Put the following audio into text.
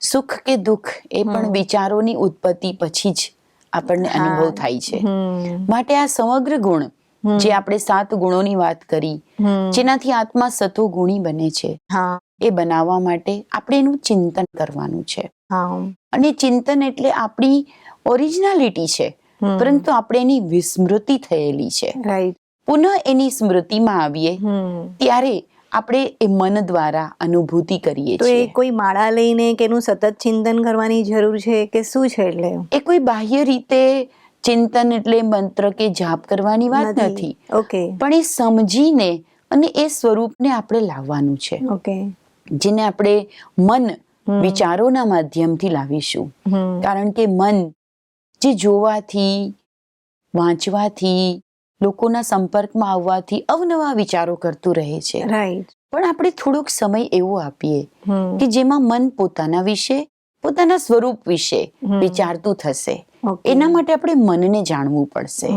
સુખ કે દુઃખ એ પણ વિચારોની ઉત્પત્તિ પછી જ આપણને અનુભવ થાય છે. માટે આ સમગ્ર ગુણ જે આપણે સાત ગુણોની વાત કરી જેનાથી આત્મા સતો ગુણી બને છે એ બનાવવા માટે આપણે એનું ચિંતન કરવાનું છે. અને ચિંતન એટલે આપણી ઓરિજિનાલિટી છે પરંતુ આપણે એની વિસ્મૃતિ થયેલી છે. પુનઃ એની સ્મૃતિમાં આવીએ ત્યારે આપણે એ મન દ્વારા અનુભૂતિ કરીએ તો એ કોઈ માળા લઈને કે એનું સતત ચિંતન કરવાની જરૂર છે કે શું છે એટલે? એ કોઈ બાહ્ય રીતે ચિંતન એટલે મંત્ર કે જાપ કરવાની વાત નથી. ઓકે. પણ એ સમજીને અને એ સ્વરૂપને આપણે લાવવાનું છે. ઓકે. જેને આપણે મન વિચારોના માધ્યમથી લાવીશું. કારણ કે મન જે જોવાથી વાંચવાથી લોકોના સંપર્કમાં આવવાથી અવનવા વિચારો કરતું રહે છે. રાઈટ પણ આપણે થોડોક સમય એવો આપીએ કે જેમાં મન પોતાના વિશે પોતાના સ્વરૂપ વિશે વિચારતું થશે. એના માટે આપણે મનને જાણવું પડશે.